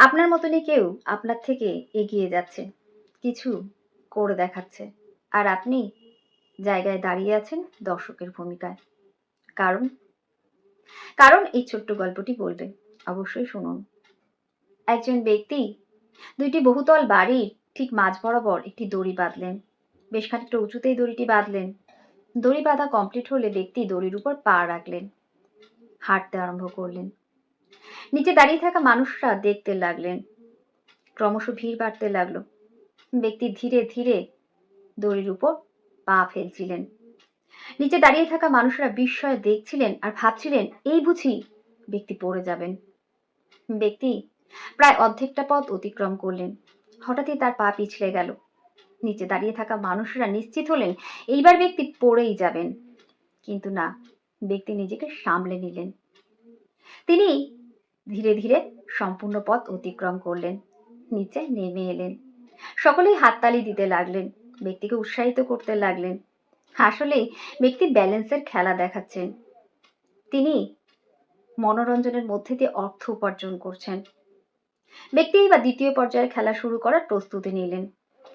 আপনার মতনই কেউ আপনার থেকে এগিয়ে যাচ্ছে, কিছু করে দেখাচ্ছে। আর আপনি জায়গায় দাঁড়িয়ে আছেন দর্শকের ভূমিকায়। কারণ কারণ এই ছোট্ট গল্পটি বলবে। অবশ্যই শুনুন। একজন ব্যক্তি দুইটি বহুতল বাড়ির ঠিক মাঝ বরাবর একটি দড়ি বাঁধলেন। বেশ খানিকটা উঁচুতেই দড়িটি বাঁধলেন। দড়ি বাঁধা কমপ্লিট হলে ব্যক্তি দড়ির উপর পা রাখলেন। হাঁটতে আরম্ভ করলেন। নিচে দাঁড়িয়ে থাকা মানুষরা দেখতে লাগলেন। ক্রমশ ভিড় বাড়তে লাগল। ব্যক্তি ধীরে ধীরে দড়ির উপর পা ফেলছিলেন। নিচে দাঁড়িয়ে থাকা মানুষরা বিস্ময়ে দেখছিলেন আর ভাবছিলেন, এই বুঝি ব্যক্তি পড়ে যাবেন। ব্যক্তি প্রায় অর্ধেকটা পথ অতিক্রম করলেন। হঠাৎই তার পা পিছলে গেল। নিচে দাঁড়িয়ে থাকা মানুষরা নিশ্চিত হলেন, এইবার ব্যক্তি পড়েই যাবেন। কিন্তু না, ব্যক্তি নিজেকে সামলে নিলেন। তিনি ধীরে ধীরে সম্পূর্ণ পথ অতিক্রম করলেন। নিচে নেমে এলেন। সকলেই হাততালি দিতে লাগলেন। ব্যক্তিকে উৎসাহিত করতে লাগলেন। আসলে ব্যক্তি ব্যালেন্সের খেলা দেখাচ্ছেন। তিনি মনোরঞ্জনের মধ্যে দিয়ে অর্থ উপার্জন করছেন। ব্যক্তি এবার দ্বিতীয় পর্যায়ের খেলা শুরু করার প্রস্তুতি নিলেন।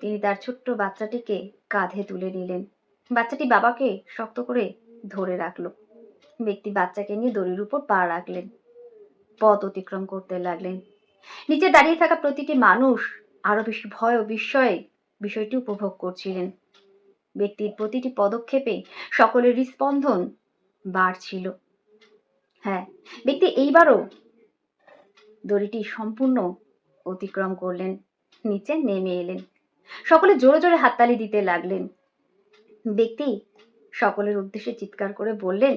তিনি তার ছোট্ট বাচ্চাটিকে কাঁধে তুলে নিলেন। বাচ্চাটি বাবাকে শক্ত করে ধরে রাখল। ব্যক্তি বাচ্চাকে নিয়ে দড়ির উপর পা রাখলেন। পথ অতিক্রম করতে লাগলেন। নিচে দাঁড়িয়ে থাকা প্রতিটি মানুষ আরও বেশি ভয় ও বিস্ময়ে বিষয়টি উপভোগ করছিলেন। ব্যক্তির প্রতিটি পদক্ষেপে সকলের হৃস্পন্দন বাড়ছিল। হ্যাঁ ব্যক্তি এইবারও দড়িটি সম্পূর্ণ অতিক্রম করলেন, নিচে নেমে এলেন। সকলে জোরে জোরে হাততালি দিতে লাগলেন। ব্যক্তি সকলের উদ্দেশ্যে চিৎকার করে বললেন,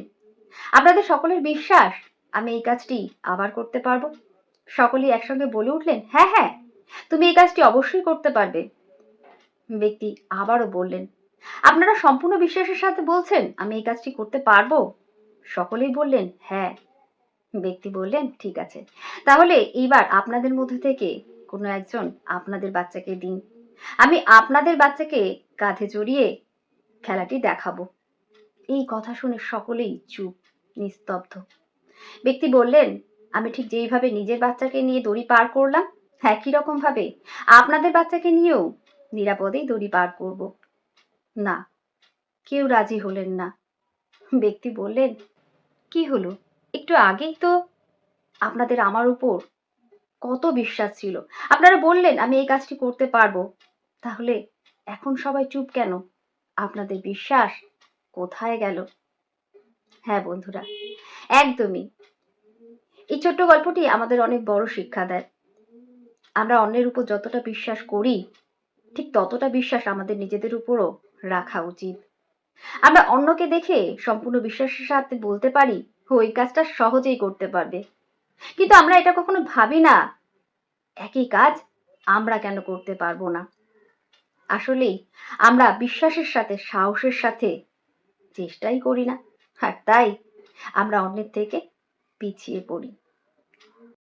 আপনাদের সকলের বিশ্বাস আমি এই কাজটি আবার করতে পারব? সকলেই একসঙ্গে বলে উঠলেন হ্যাঁ হ্যাঁ তুমি এই কাজটি অবশ্যই করতে পারবে। ব্যক্তি আবারও বললেন, আপনারা সম্পূর্ণ বিশ্বাসের সাথে বলছেন আমি এই কাজটি করতে পারব? সকলেই বললেন হ্যাঁ। ব্যক্তি বললেন, ঠিক আছে, তাহলে এইবার আপনাদের মধ্যে থেকে কোনো একজন আপনাদের বাচ্চাকে দিন। আমি আপনাদের বাচ্চাকে কাঁধে জড়িয়ে খেলাটি দেখাবো। এই কথা শুনে সকলেই চুপ, নিস্তব্ধ। ব্যক্তি বললেন, আমি ঠিক যেইভাবে নিজের বাচ্চাকে নিয়ে দড়ি পার করলাম, একই রকম ভাবে আপনাদের বাচ্চাকে নিয়েও নিরাপদেই দড়ি পার করব। না, কেউ রাজি হলেন না। ব্যক্তি বললেন, কি হলো? একটু আগেই তো আপনাদের আমার উপর কত বিশ্বাস ছিল। আপনারা বললেন, আমি এই কাজটি করতে পারব। তাহলে এখন সবাই চুপ কেন? আপনাদের বিশ্বাস কোথায় গেল? হ্যাঁ বন্ধুরা একদমই। এই ছোট্ট গল্পটি আমাদের অনেক বড় শিক্ষা দেয়। আমরা অন্যের উপর যতটা বিশ্বাস করি, ঠিক ততটা বিশ্বাস আমাদের নিজেদের উপরও রাখা উচিত। আমরা অন্যকে দেখে সম্পূর্ণ বিশ্বাসের সাথে বলতে পারি ওই কাজটা সহজেই করতে পারবে। কিন্তু আমরা এটা কখনো ভাবি না, একই কাজ আমরা কেন করতে পারব না? আসলেই আমরা বিশ্বাসের সাথে, সাহসের সাথে চেষ্টাই করি না। আর তাই আমরা অন্যের থেকে পিছিয়ে পড়ি।